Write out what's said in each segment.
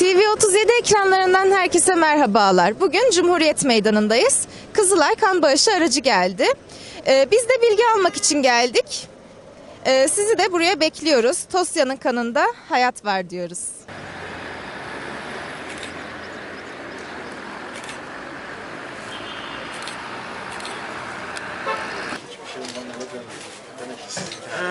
TV37 ekranlarından herkese merhabalar. Bugün Cumhuriyet Meydanı'ndayız. Kızılay kan bağışı aracı geldi. Ee, biz de bilgi almak için geldik. Ee, sizi de buraya bekliyoruz. Tosya'nın kanında hayat var diyoruz.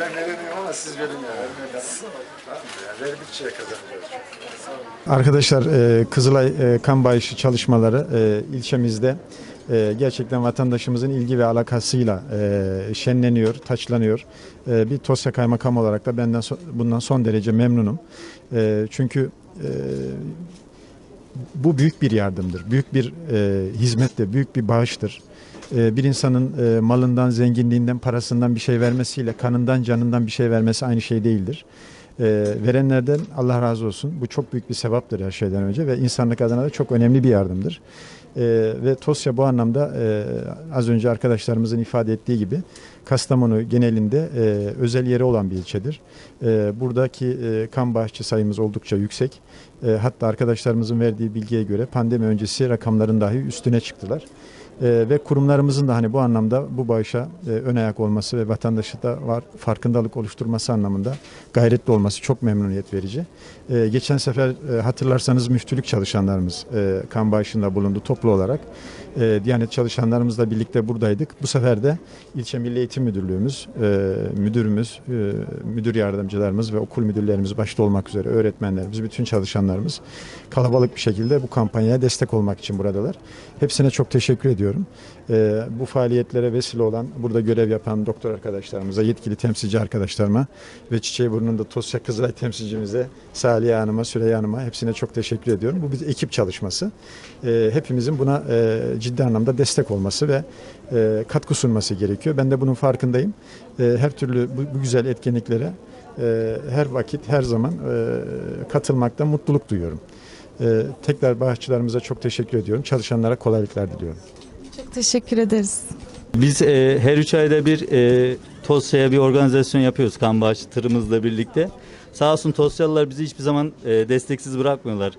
ben veremiyorum ama siz verin ya. Verdikçe kazanacağız. Arkadaşlar e, Kızılay e, kan bağışı çalışmaları e, ilçemizde gerçekten vatandaşımızın ilgi ve alakasıyla şenleniyor, taçlanıyor. Bir Tosya Kaymakam olarak da benden bundan son derece memnunum. Çünkü bu büyük bir yardımdır, büyük bir e, hizmettir, büyük bir bağıştır. E, bir insanın e, malından, zenginliğinden, parasından bir şey vermesiyle kanından, canından bir şey vermesi aynı şey değildir. E, verenlerden Allah razı olsun. Bu çok büyük bir sevaptır her şeyden önce ve insanlık adına da çok önemli bir yardımdır. E, ve Tosya bu anlamda e, az önce arkadaşlarımızın ifade ettiği gibi Kastamonu genelinde e, özel yeri olan bir ilçedir. Buradaki kan bağışçı sayımız oldukça yüksek. Hatta arkadaşlarımızın verdiği bilgiye göre pandemi öncesi rakamların dahi üstüne çıktılar. E, ve kurumlarımızın da hani bu anlamda bu bağışa e, ön ayak olması ve vatandaşı da var farkındalık oluşturması anlamında gayretli olması çok memnuniyet verici. E, geçen sefer e, hatırlarsanız müftülük çalışanlarımız e, kan bağışında bulundu toplu olarak. E, Diyanet çalışanlarımızla birlikte buradaydık. Bu sefer de ilçe Milli Eğitim Müdürlüğümüz, e, müdürümüz, e, müdür yardımcılarımız ve okul müdürlerimiz başta olmak üzere öğretmenlerimiz, bütün çalışanlarımız kalabalık bir şekilde bu kampanyaya destek olmak için buradalar. Hepsine çok teşekkür ediyorum. E, bu faaliyetlere vesile olan, burada görev yapan doktor arkadaşlarımıza, yetkili temsilci arkadaşlarıma ve Çiçeğiburnu'nda Tosya Kızılay temsilcimize, Salih Hanım'a, Süreyya Hanım'a hepsine çok teşekkür ediyorum. Bu bir ekip çalışması. E, hepimizin buna e, ciddi anlamda destek olması ve e, katkı sunması gerekiyor. Ben de bunun farkındayım. E, her türlü bu, bu güzel etkinliklere e, her vakit, her zaman e, katılmakta mutluluk duyuyorum. E, tekrar bağışçılarımıza çok teşekkür ediyorum. Çalışanlara kolaylıklar diliyorum. Teşekkür ederiz. Biz e, her üç ayda bir e, Tosya'ya bir organizasyon yapıyoruz kan tırımızla birlikte. Sağ olsun Tosyalılar bizi hiçbir zaman e, desteksiz bırakmıyorlar.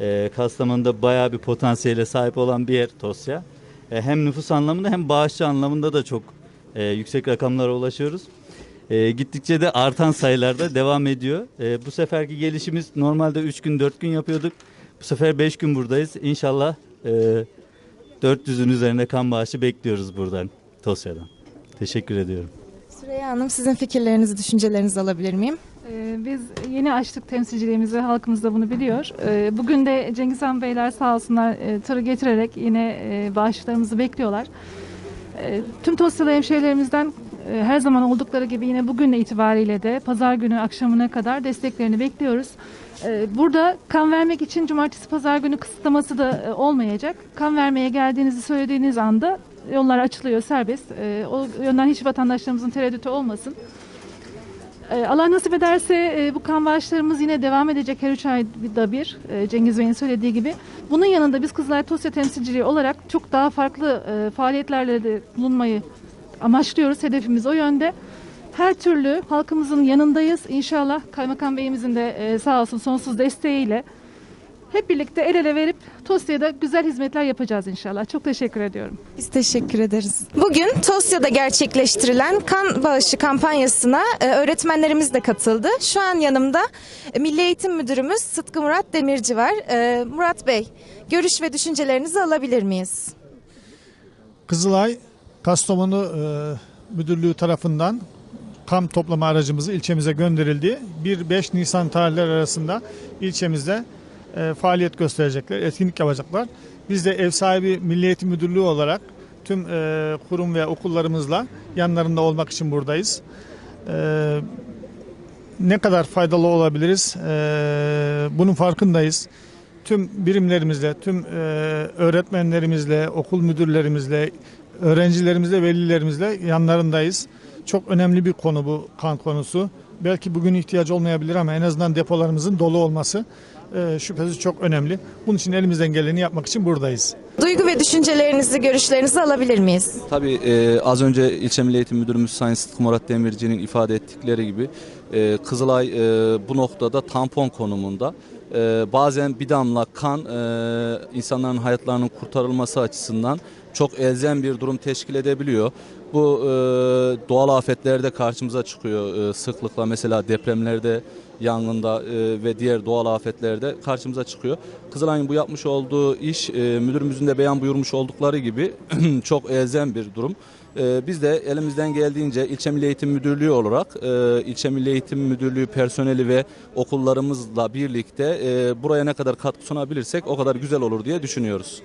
E, Kastamonu'da bayağı bir potansiyele sahip olan bir yer Tosya. E, hem nüfus anlamında hem bağışçı anlamında da çok e, yüksek rakamlara ulaşıyoruz. E, gittikçe de artan sayılarda devam ediyor. E, bu seferki gelişimiz normalde 3 gün 4 gün yapıyorduk. Bu sefer 5 gün buradayız. İnşallah e, 400'ün üzerinde kan bağışı bekliyoruz buradan Tosya'dan. Teşekkür ediyorum. Süreyya Hanım sizin fikirlerinizi, düşüncelerinizi alabilir miyim? Ee, Biz yeni açtık temsilciliğimizi, halkımız da bunu biliyor. Ee, Bugün de Cengiz Han Beyler sağ olsunlar e, tırı getirerek yine e, bağışlarımızı bekliyorlar. Ee, Tüm Tosyalı hemşehrilerimizden e, her zaman oldukları gibi yine bugün itibariyle de pazar günü akşamına kadar desteklerini bekliyoruz. Ee, Burada kan vermek için cumartesi pazar günü kısıtlaması da e, olmayacak. Kan vermeye geldiğinizi söylediğiniz anda yollar açılıyor serbest. Ee, O yönden hiç vatandaşlarımızın tereddütü olmasın. Ee, Allah nasip ederse e, bu kan bağışlarımız yine devam edecek her üç ayda bir Cengiz Bey'in söylediği gibi. Bunun yanında biz Kızılay Tosya temsilciliği olarak çok daha farklı e, faaliyetlerle de bulunmayı amaçlıyoruz. Hedefimiz o yönde. Her türlü halkımızın yanındayız. İnşallah Kaymakam Beyimizin de e, sağ olsun sonsuz desteğiyle hep birlikte el ele verip Tosya'da güzel hizmetler yapacağız inşallah. Çok teşekkür ediyorum. Biz teşekkür ederiz. Bugün Tosya'da gerçekleştirilen kan bağışı kampanyasına e, öğretmenlerimiz de katıldı. Şu an yanımda e, Milli Eğitim Müdürümüz Sıtkı Murat Demirci var. E, Murat Bey, görüş ve düşüncelerinizi alabilir miyiz? Kızılay Kastamonu e, Müdürlüğü tarafından kam toplama aracımızı ilçemize gönderildi. 1-5 Nisan tarihleri arasında ilçemizde e, faaliyet gösterecekler, etkinlik yapacaklar. Biz de ev sahibi Milli Eğitim Müdürlüğü olarak tüm e, kurum ve okullarımızla yanlarında olmak için buradayız. E, ne kadar faydalı olabiliriz? E, bunun farkındayız tüm birimlerimizle, tüm e, öğretmenlerimizle, okul müdürlerimizle, öğrencilerimizle, velilerimizle yanlarındayız. Çok önemli bir konu bu kan konusu. belki bugün ihtiyacı olmayabilir ama en azından depolarımızın dolu olması e, şüphesiz çok önemli. Bunun için elimizden geleni yapmak için buradayız. Duygu ve düşüncelerinizi, görüşlerinizi alabilir miyiz? Tabii e, az önce İlçe Milli Eğitim Müdürümüz Sayın Sıtkı Murat Demirci'nin ifade ettikleri gibi e, Kızılay e, bu noktada tampon konumunda. E, bazen bir damla kan e, insanların hayatlarının kurtarılması açısından çok elzem bir durum teşkil edebiliyor. Bu e, doğal afetlerde karşımıza çıkıyor e, sıklıkla mesela depremlerde, yangında e, ve diğer doğal afetlerde karşımıza çıkıyor. Kızılay'ın bu yapmış olduğu iş e, müdürümüzün de beyan buyurmuş oldukları gibi çok elzem bir durum. E, biz de elimizden geldiğince İlçe Milli Eğitim Müdürlüğü olarak e, İlçe Milli Eğitim Müdürlüğü personeli ve okullarımızla birlikte e, buraya ne kadar katkı sunabilirsek o kadar güzel olur diye düşünüyoruz.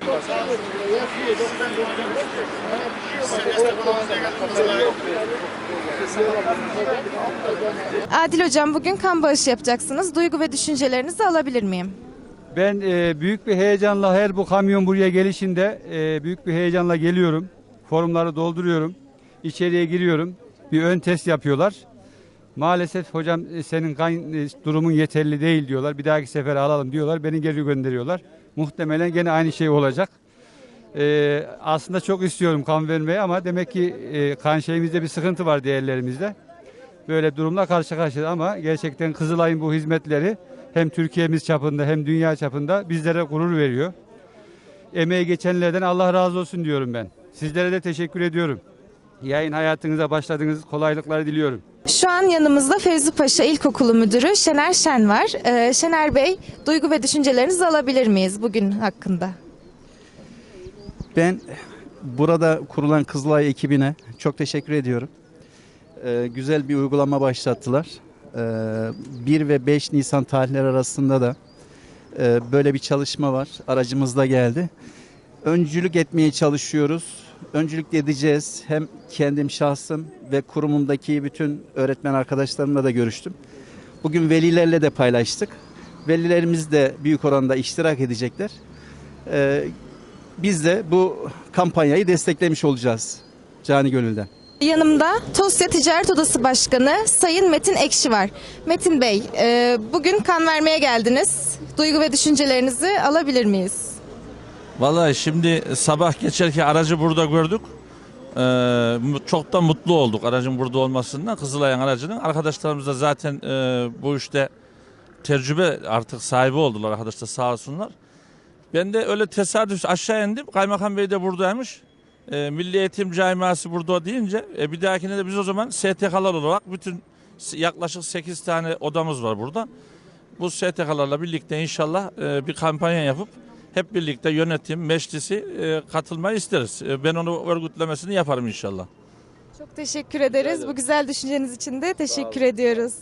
Adil Hocam bugün kan bağışı yapacaksınız. Duygu ve düşüncelerinizi alabilir miyim? Ben e, büyük bir heyecanla her bu kamyon buraya gelişinde e, büyük bir heyecanla geliyorum. Formları dolduruyorum. İçeriye giriyorum. Bir ön test yapıyorlar. Maalesef hocam e, senin kan e, durumun yeterli değil diyorlar. Bir dahaki sefer alalım diyorlar. Beni geri gönderiyorlar. Muhtemelen gene aynı şey olacak. E, aslında çok istiyorum kan vermeyi ama demek ki e, kan şeyimizde bir sıkıntı var değerlerimizde. Böyle durumla karşı karşıya ama gerçekten Kızılay'ın bu hizmetleri hem Türkiye'miz çapında hem dünya çapında bizlere gurur veriyor. Emeği geçenlerden Allah razı olsun diyorum ben. Sizlere de teşekkür ediyorum. Yayın hayatınıza başladığınız kolaylıklar diliyorum. Şu an yanımızda Fevzi Paşa İlkokulu Müdürü Şener Şen var. Ee, Şener Bey, duygu ve düşüncelerinizi alabilir miyiz bugün hakkında? Ben burada kurulan Kızılay ekibine çok teşekkür ediyorum. Ee, güzel bir uygulama başlattılar. Ee, 1 ve 5 Nisan tarihleri arasında da e, böyle bir çalışma var. Aracımız da geldi. Öncülük etmeye çalışıyoruz. Öncülük edeceğiz. Hem kendim şahsım ve kurumumdaki bütün öğretmen arkadaşlarımla da görüştüm. Bugün velilerle de paylaştık. Velilerimiz de büyük oranda iştirak edecekler. Ee, biz de bu kampanyayı desteklemiş olacağız cani gönülden. Yanımda Tosya Ticaret Odası Başkanı Sayın Metin Ekşi var. Metin Bey, e, bugün kan vermeye geldiniz. Duygu ve düşüncelerinizi alabilir miyiz? Vallahi şimdi sabah geçerken aracı burada gördük. Ee, çok da mutlu olduk aracın burada olmasından. Kızılay'ın aracının. Arkadaşlarımız da zaten e, bu işte tecrübe artık sahibi oldular arkadaşlar sağ olsunlar. Ben de öyle tesadüf aşağı indim. Kaymakam Bey de buradaymış. Ee, Milli Eğitim Camiası burada deyince e, bir dahakine de biz o zaman STK'lar olarak bütün yaklaşık 8 tane odamız var burada. Bu STK'larla birlikte inşallah e, bir kampanya yapıp hep birlikte yönetim, meclisi e, katılmayı isteriz. E, ben onu örgütlemesini yaparım inşallah. Çok teşekkür ederiz. Bu güzel düşünceniz için de teşekkür ediyoruz.